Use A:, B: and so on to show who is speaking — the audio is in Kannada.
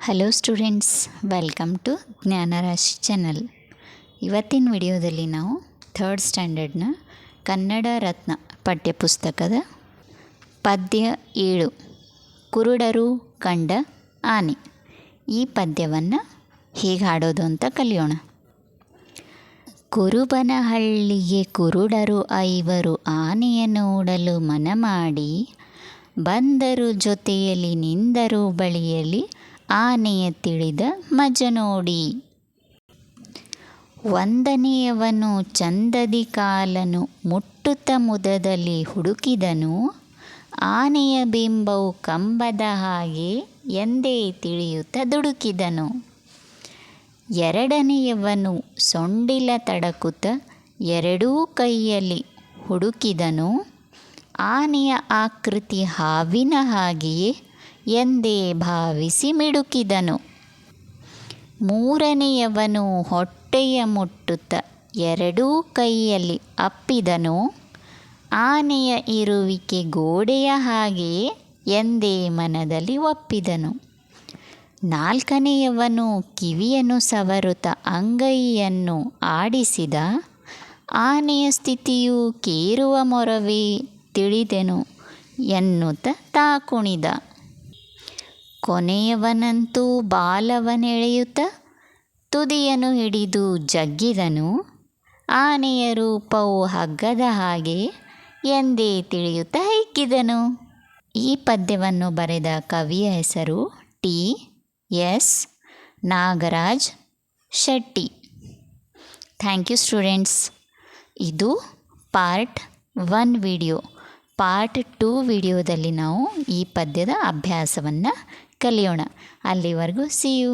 A: Hello students welcome to Jnanarashi channel ಇವತ್ತಿನ ವಿಡಿಯೋದಲ್ಲಿ ನಾವು ಥರ್ಡ್ ಸ್ಟ್ಯಾಂಡರ್ಡ್ನ ಕನ್ನಡ ರತ್ನ ಪಠ್ಯಪುಸ್ತಕದ ಪದ್ಯ ಏಳು, ಕುರುಡರು ಕಂಡ ಆನೆ. ಈ ಪದ್ಯವನ್ನು ಹೇಗೆ ಹಾಡೋದು ಅಂತ ಕಲಿಯೋಣ. ಕುರುಬನಹಳ್ಳಿಗೆ ಕುರುಡರು ಐವರು ಆನೆಯ ನೋಡಲು ಮನ ಮಾಡಿ ಬಂದರು ಜೊತೆಯಲ್ಲಿ ನಿಂದರು ಬಳಿಯಲ್ಲಿ ಆನೆಯ ತಿಳಿದ ಮಜ ನೋಡಿ. ಒಂದನೆಯವನು ಚಂದದಿ ಕಾಲನು ಮುಟ್ಟುತ್ತ ಮುದದಲ್ಲಿ ಹುಡುಕಿದನು. ಆನೆಯ ಬಿಂಬವು ಕಂಬದ ಹಾಗೆ ಎಂದೇ ತಿಳಿಯುತ್ತ ದುಡುಕಿದನು. ಎರಡನೆಯವನು ಸೊಂಡಿಲ ತಡಕುತ ಎರಡೂ ಕೈಯಲ್ಲಿ ಹುಡುಕಿದನು. ಆನೆಯ ಆಕೃತಿ ಹಾವಿನ ಹಾಗೆಯೇ ಎಂದೇ ಭಾವಿಸಿ ಮಿಡುಕಿದನು. ಮೂರನೆಯವನು ಹೊಟ್ಟೆಯ ಮುಟ್ಟುತ್ತ ಎರಡೂ ಕೈಯಲ್ಲಿ ಅಪ್ಪಿದನು. ಆನೆಯ ಇರುವಿಕೆ ಗೋಡೆಯ ಹಾಗೆಯೇ ಎಂದೇ ಮನದಲ್ಲಿ ಒಪ್ಪಿದನು. ನಾಲ್ಕನೆಯವನು ಕಿವಿಯನ್ನು ಸವರುತ ಅಂಗೈಯನ್ನು ಆಡಿಸಿದ. ಆನೆಯ ಸ್ಥಿತಿಯು ಕೇರುವ ಮೊರವೇ ತಿಳಿದೆನು ಎನ್ನುತ್ತ ತಾ ಕುಣಿದ. ಕೊನೆಯವನಂತೂ ಬಾಲವನೆಳೆಯುತ್ತ ತುದಿಯನ್ನು ಹಿಡಿದು ಜಗ್ಗಿದನು. ಆನೆಯ ರೂಪವು ಹಗ್ಗದ ಹಾಗೆ ಎಂದೇ ತಿಳಿಯುತ್ತ ಹಿಗ್ಗಿದನು ಈ ಪದ್ಯವನ್ನು ಬರೆದ ಕವಿಯ ಹೆಸರು T. S. Nagaraj Shetty. Thank you students. ಇದು part one video. Part two ವಿಡಿಯೋದಲ್ಲಿ ನಾವು ಈ ಪದ್ಯದ ಅಭ್ಯಾಸವನ್ನು ಕಲಿಯೋಣ. ಅಲ್ಲಿವರೆಗೂ ಸಿ ಯು